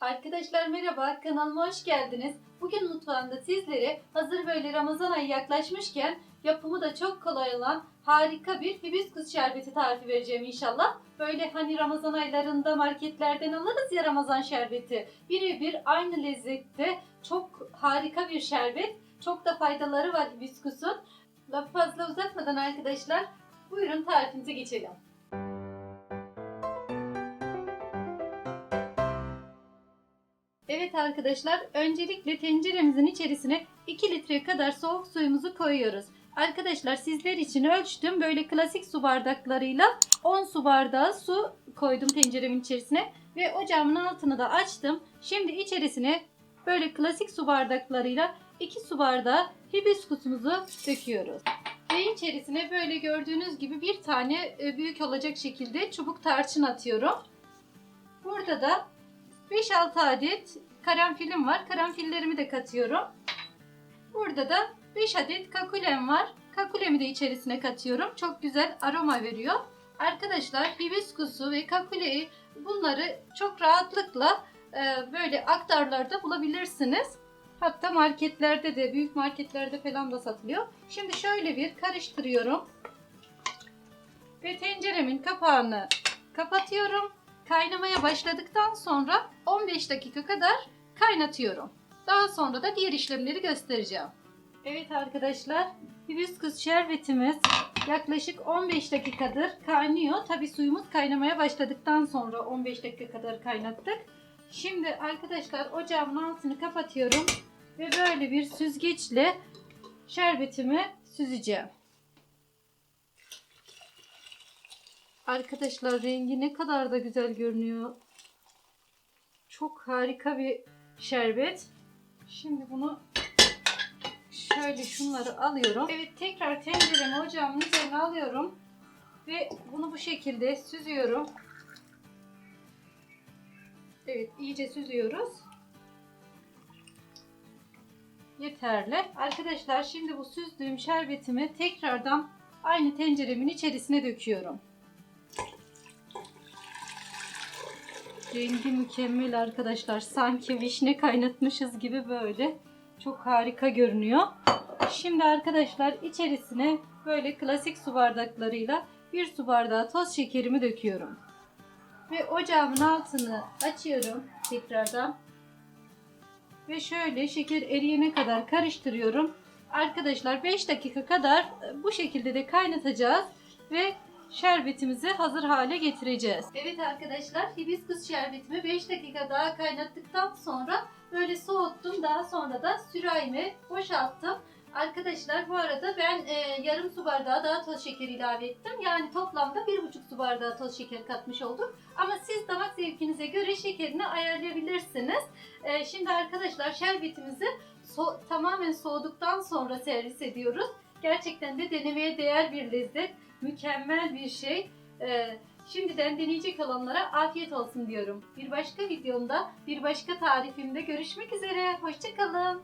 Arkadaşlar merhaba, kanalıma hoş geldiniz. Bugün mutfağımda sizlere hazır böyle Ramazan ayı yaklaşmışken yapımı da çok kolay olan harika bir hibiskus şerbeti tarifi vereceğim inşallah. Böyle hani Ramazan aylarında marketlerden alırız ya Ramazan şerbeti. Birebir aynı lezzette çok harika bir şerbet. Çok da faydaları var hibiskusun. Lafı fazla uzatmadan arkadaşlar buyurun tarifimize geçelim. Evet arkadaşlar, öncelikle tenceremizin içerisine 2 litre kadar soğuk suyumuzu koyuyoruz. Arkadaşlar sizler için ölçtüm. Böyle klasik su bardaklarıyla 10 su bardağı su koydum tenceremin içerisine. Ve ocağımın altını da açtım. Şimdi içerisine böyle klasik su bardaklarıyla 2 su bardağı hibiskusumuzu döküyoruz. Ve içerisine böyle gördüğünüz gibi bir tane e, büyük olacak şekilde çubuk tarçın atıyorum. Burada da 5-6 adet karanfilim var. Karanfillerimi de katıyorum. Burada da 5 adet kakulem var. Kakulemi de içerisine katıyorum. Çok güzel aroma veriyor. Arkadaşlar hibiskusu ve kakuleyi bunları çok rahatlıkla e, böyle aktarlarda bulabilirsiniz. Hatta marketlerde de büyük marketlerde falan da satılıyor. Şimdi şöyle bir karıştırıyorum. Ve tenceremin kapağını kapatıyorum. Kaynamaya başladıktan sonra 15 dakika kadar kaynatıyorum. Daha sonra da diğer işlemleri göstereceğim. Evet arkadaşlar, hibiskus şerbetimiz yaklaşık 15 dakikadır kaynıyor. Tabi suyumuz kaynamaya başladıktan sonra 15 dakika kadar kaynattık. Şimdi arkadaşlar ocağımın altını kapatıyorum ve böyle bir süzgeçle şerbetimi süzeceğim. Arkadaşlar rengi ne kadar da güzel görünüyor. Çok harika bir şerbet. Şimdi bunu şöyle şunları alıyorum. Evet tekrar tenceremi ocağımın üzerine alıyorum. Ve bunu bu şekilde süzüyorum. Evet iyice süzüyoruz. Yeterli. Arkadaşlar şimdi bu süzdüğüm şerbetimi tekrardan aynı tenceremin içerisine döküyorum. Rengi mükemmel arkadaşlar. Sanki vişne kaynatmışız gibi böyle. Çok harika görünüyor. Şimdi arkadaşlar içerisine böyle klasik su bardaklarıyla bir su bardağı toz şekerimi döküyorum. Ve ocağımın altını açıyorum tekrardan. Ve şöyle şeker eriyene kadar karıştırıyorum. Arkadaşlar 5 dakika kadar bu şekilde de kaynatacağız. Ve şerbetimizi hazır hale getireceğiz. Evet arkadaşlar hibiskus şerbetimi 5 dakika daha kaynattıktan sonra böyle soğuttum. Daha sonra da sürahime boşalttım. Arkadaşlar bu arada ben e, yarım su bardağı daha toz şeker ilave ettim. Yani toplamda 1,5 su bardağı toz şeker katmış olduk. Ama siz damak zevkinize göre şekerini ayarlayabilirsiniz. E, şimdi arkadaşlar şerbetimizi so- tamamen soğuduktan sonra servis ediyoruz. Gerçekten de denemeye değer bir lezzet mükemmel bir şey. Ee, şimdiden deneyecek olanlara afiyet olsun diyorum. Bir başka videomda, bir başka tarifimde görüşmek üzere. Hoşçakalın.